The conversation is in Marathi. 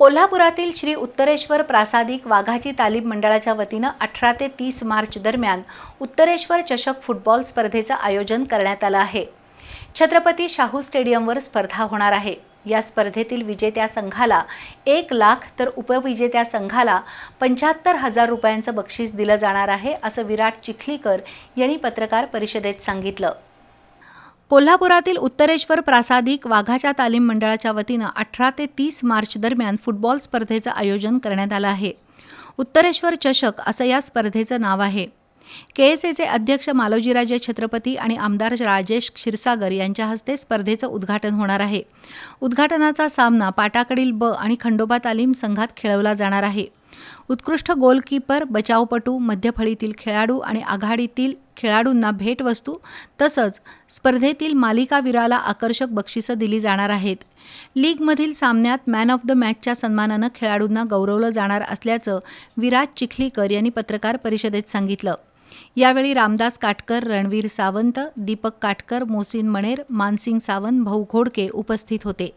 कोल्हापुरातील श्री उत्तरेश्वर प्रासादिक वाघाची तालीम मंडळाच्या वतीनं अठरा ते तीस मार्च दरम्यान उत्तरेश्वर चषक फुटबॉल स्पर्धेचं आयोजन करण्यात आलं आहे. छत्रपती शाहू स्टेडियमवर स्पर्धा होणार आहे. या स्पर्धेतील विजेत्या संघाला एक लाख तर उपविजेत्या संघाला पंच्याहत्तर हजार रुपयांचं बक्षीस दिलं जाणार आहे असं विराट चिखलीकर यांनी पत्रकार परिषदेत सांगितलं. कोल्हापुरातील उत्तरेश्वर प्रासादिक वाघाच्या तालीम मंडळाच्या वतीनं अठरा ते तीस मार्च दरम्यान फुटबॉल स्पर्धेचं आयोजन करण्यात आलं आहे. उत्तरेश्वर चषक असं या स्पर्धेचं नाव आहे. के एस एचे अध्यक्ष मालोजीराजे छत्रपती आणि आमदार राजेश क्षीरसागर यांच्या हस्ते स्पर्धेचं उद्घाटन होणार आहे. उद्घाटनाचा सामना पाटाकडील ब आणि खंडोबा तालीम संघात खेळवला जाणार आहे. उत्कृष्ट गोलकीपर बचावपटू मध्यफळीतील खेळाडू आणि आघाडीतील खेळाडूंना भेटवस्तू तसंच स्पर्धेतील मालिकावीराला आकर्षक बक्षिसं दिली जाणार आहेत. लीगमधील सामन्यात मॅन ऑफ द मॅचच्या सन्मानानं खेळाडूंना गौरवलं जाणार असल्याचं विराज चिखलीकर यांनी पत्रकार परिषदेत सांगितलं. यावेळी रामदास काटकर रणवीर सावंत दीपक काटकर मोसिन मणेर मानसिंग सावंत भाऊ घोडके उपस्थित होते.